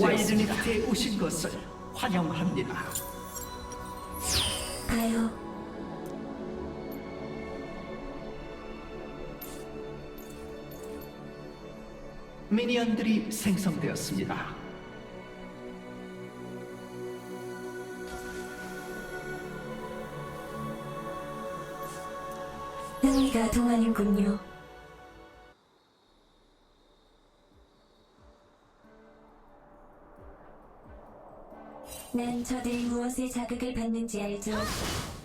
와일드리프트에 오신 것을 환영합니다. 가요. 미니언들이 생성되었습니다. 흥미가 동하는군요. 난 저들이 무엇에 자극을 받는지 알죠.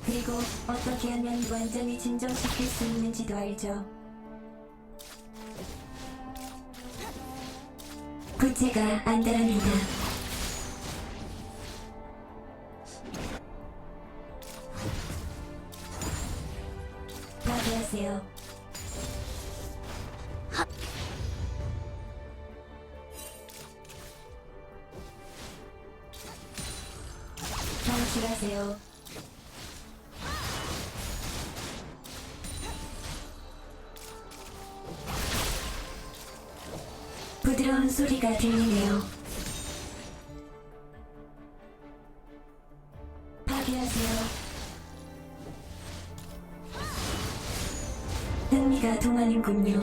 그리고 어떻게 하면 완전히 진정시킬 수 있는지도 알죠. 구체가 안달합니다. 부드러운 소리가 들리네요. 파괴하세요. 흥미가.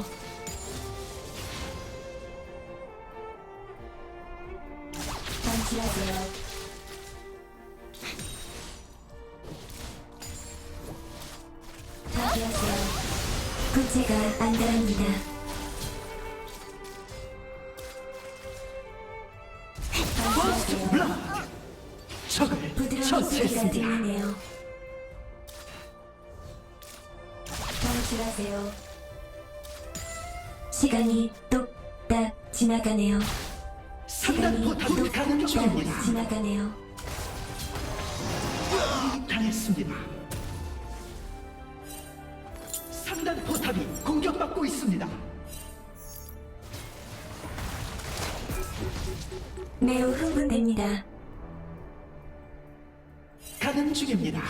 방출하세요. 파괴하세요. 구체가 안달합니다. 들리네요. 방출하세요. 시간이 똑딱 지나가네요. 상단 시간이 포탑을 가는 중입니다. 똑딱 지나가네요. 당했습니다. 상단 포탑이 공격받고 있습니다. 매우 흥분됩니다. 중입니다.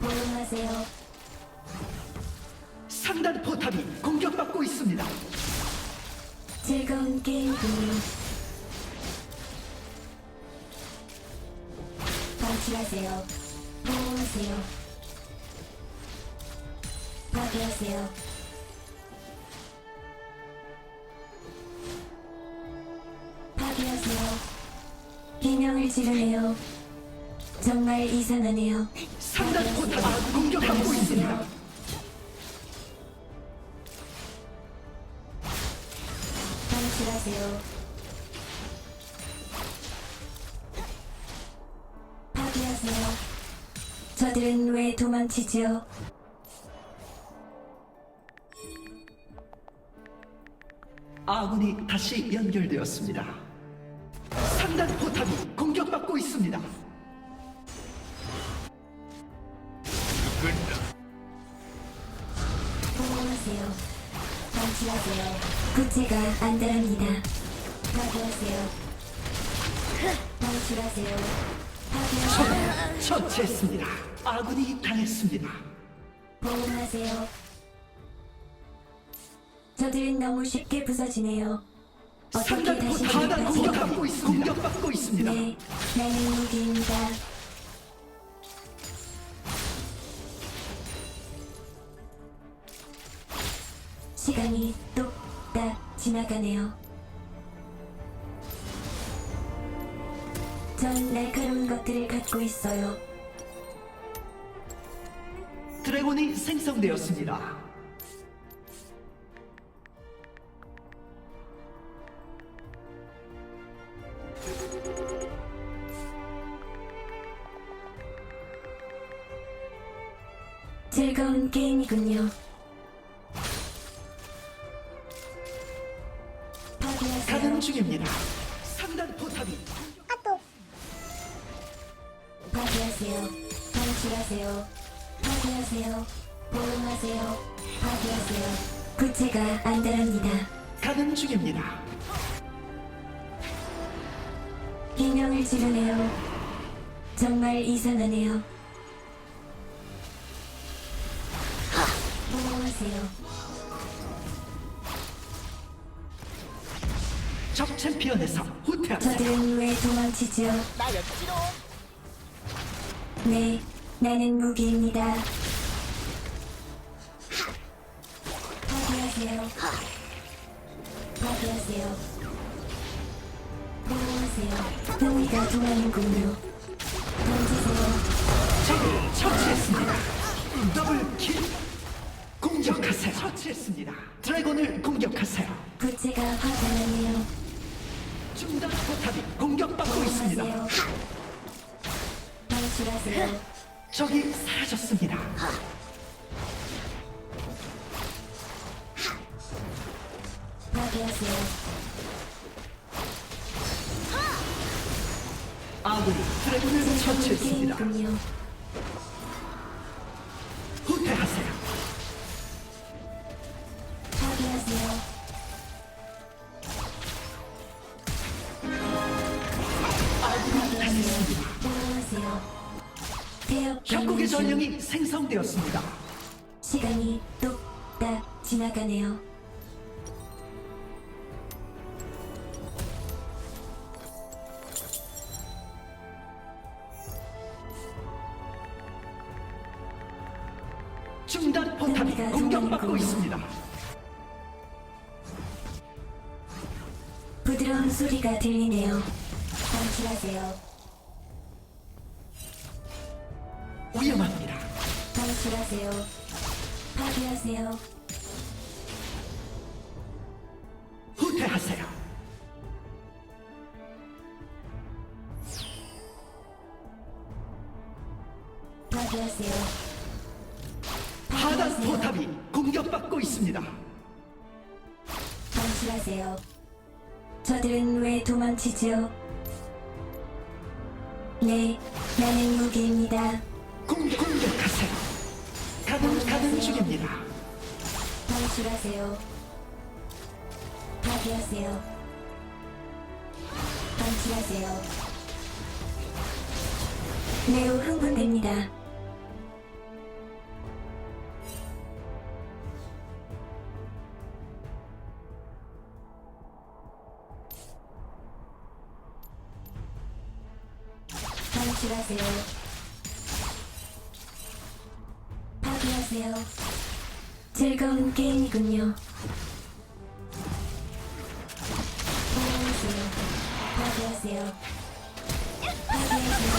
보용하세요. 상단 포탑이 공격받고 있습니다. 즐거운 게임군요. 방출하세요. 보호하세요. 파괴하세요. 지르네요. 정말 이상하네요. 상단 포탑이 공격받고 있습니다. 방출하세요. 파괴하세요. 저들은 왜 도망치지요? 아군이 다시 연결되었습니다. 상단 포탑이 공격받고 있습니다. 보호하세요. 방출하세요. 구체가 안달합니다. 파괴하세요. 방출하세요. 파괴하세요. 처치했습니다. 아군이 당했습니다. 보호하세요. 저들은 너무 쉽게 부서지네요. 상단 포탑이 회복하지? 공격받고 있습니다. 공격받고 있습니다. 네, 나는 무기입니다. 시간이 똑딱 지나가네요. 전 날카로운 것들을 갖고 있어요. 드래곤이 생성되었습니다. 즐거운 게임이군요. 가는 중입니다. 상단 포탑이 파괴하세요. 방출하세요. 파괴하세요. 보호하세요. 파괴하세요. 구체가 안달합니다. 가는 중입니다. 비명을 지르네요. 정말 이상하네요. 파괴하세요. 적 챔피언에서 후퇴하세요. 저들은 왜 도망치죠? 나였지롱. 네, 나는 무기입니다. 파괴하세요. 파괴하세요. 보호하세요. 흥미가 동하는군요. 던지세요. 적을 처치했습니다. 더블 킬. 공격하세요. 처치했습니다. 드래곤을 공격하세요. 부채가 나네요. 중단 포탑이 공격받고 있습니다. 방출하세요. 적이 사라졌습니다. 파괴하세요. 아군이 드래곤을 처치했습니다. 게임군요. 후퇴하세요. 협곡의. 전령이 생성되었습니다. 시간이 똑딱 지나가네요. 위험합니다. 방출하세요. 파괴하세요. 후퇴하세요. 파괴하세요. 하단. 포탑이 공격받고 있습니다. 방출하세요. 저들은 왜 도망치죠? 네, 나는 무기입니다. 공격, 공격하세요. 가는 가는 중입니다. 방출하세요. 파괴하세요. 방출하세요. 매우 흥분됩니다. 방출하세요. 파괴하세요. 즐거운 게임이군요. 보호하세요. 파괴하세요. 파괴하세요.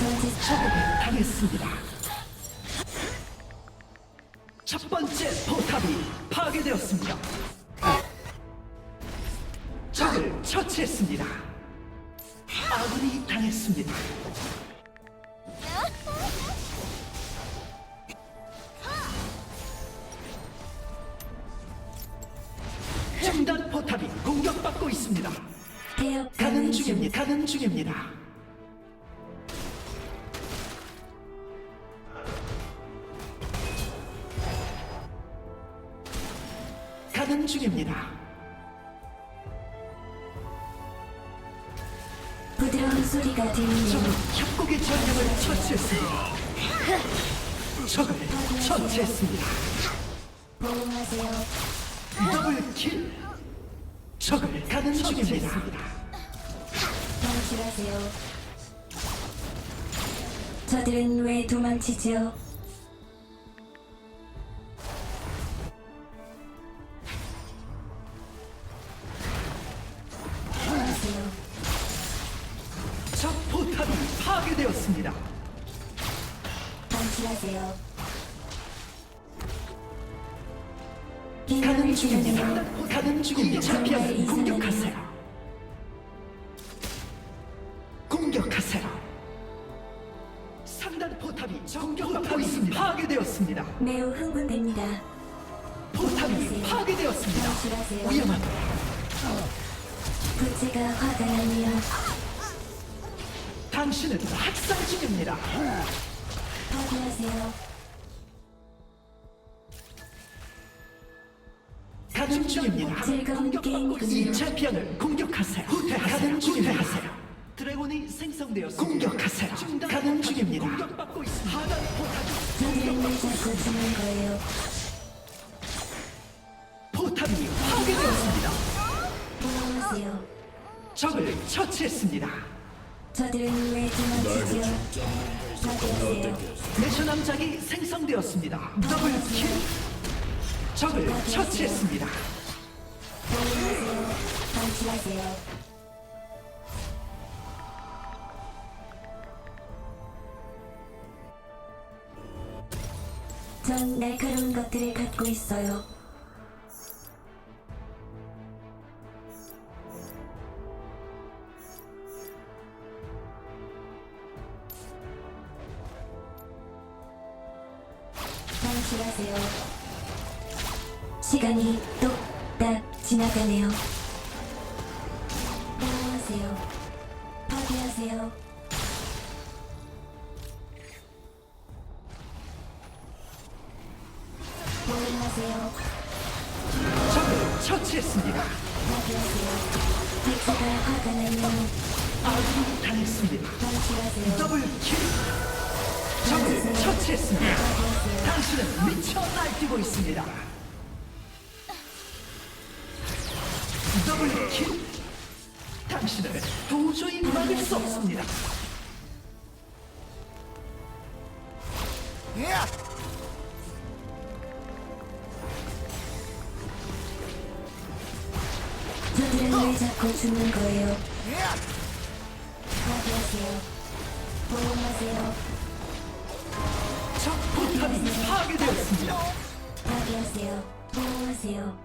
던지 당했습니다. 첫 번째 포탑이 파괴되었습니다. 적을 처치했습니다. 아군이 당했습니다. 가는 중입니다. 부드러운 소리가 들리네요. 적은 협곡의 전령을 처치했습니다. 적을 처치했습니다. 보호하세요. 더블 킬. 적을 가는 중입니다. 방출하세요. 저들은 왜 도망치죠? 3단 포탑이. 파괴되었습니다. 매우 흥분됩니다. 포탑이 파괴되었습니다. 위험합니다. 부채가 화가 나네요. 당신은 학살 중입니다. 파괴하세요. 가는 중입니다. 즐거운 게임이군요. 있습니다. 이 챔피언을 공격하세요. 후퇴하세요. 중입니다. 드래곤이 생성되었습니다. 공격하세요. 가는 중입니다. 공격받고 있습니다. 하단 포탑이 거예요? 파괴되었습니다. 도망하세요. 적을 처치했습니다. 저들은 왜 도망치죠? 파괴하세요. 내셔남작이 생성되었습니다. 더블 킬. 적을 처치했습니다. 도망하세요. 방치하세요. 전 날카로운 것들을 갖고 있어요. 방치하세요. 시간이 똑딱 지나가네요. 보호하세요. 파괴하세요. 적을 처치했습니다. 백사가 화가 나면 아군이 당했습니다. 방치하세요. 더블 킬. 적을 처치했습니다. 당신은 미쳐 날뛰고 있습니다. 더블 킬. 당신을 도저히 막을 수 없습니다. 저 자꾸 죽는 거예요? 파괴하세요. 보호하세요. 적 포탑이 파괴되었습니다. 파괴하세요. 보호하세요.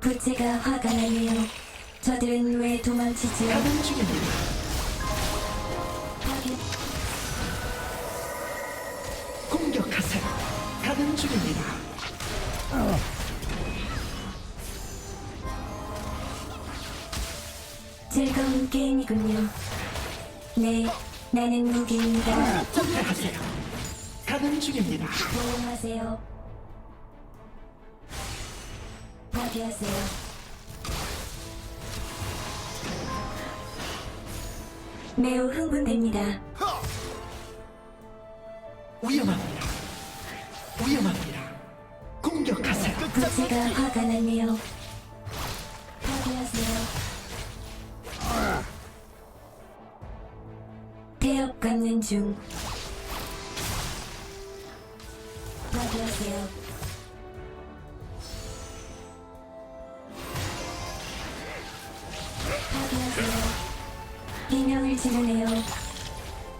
부채가 화가 나네요. 저들은 왜 도망치지요? 가는 중입니다. 즐거운 게임이군요. 네, 나는 무기입니다. 후퇴하세요. 가는 중입니다. 보호하세요. 파괴하세요. 매우 흥분됩니다. 위험합니다. 위험합니다. 공격하세요. 부채가 화가. 파괴하세요. 감는 중. 파괴하세요. 파괴하세요. 비명을 지르네요.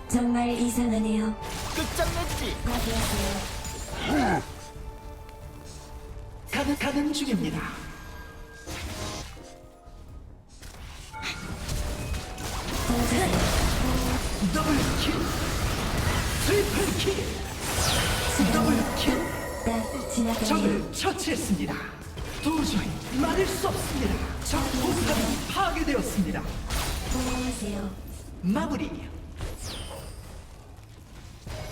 정말 이상하네요. 끝장냈지. 파괴하세요. 가는 가는 중입니다. 도와주세요. 더블 킬. 트리플 킬. 더블킬. 딱 지나가네요. 적을 처치했습니다. 도저히 막을 수 없습니다. 적 포탑이 파괴되었습니다. 보호하세요. 마무리.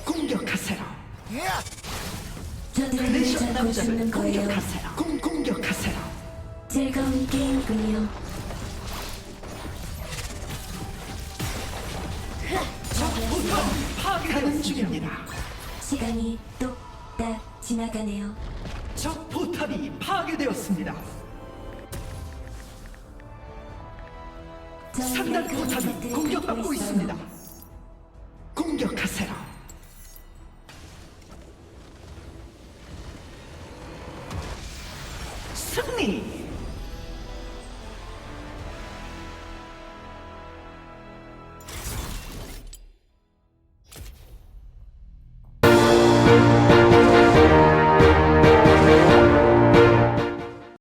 공격하세요. 자꾸 남자를? 공격하세요. 공 공격하세요. 즐거운 게임이군요. 파괴되는 중입니다. 시간이 똑딱 지나가네요. 적 포탑이 파괴되었습니다. 전 상단 포탑이 공격받고. 있습니다.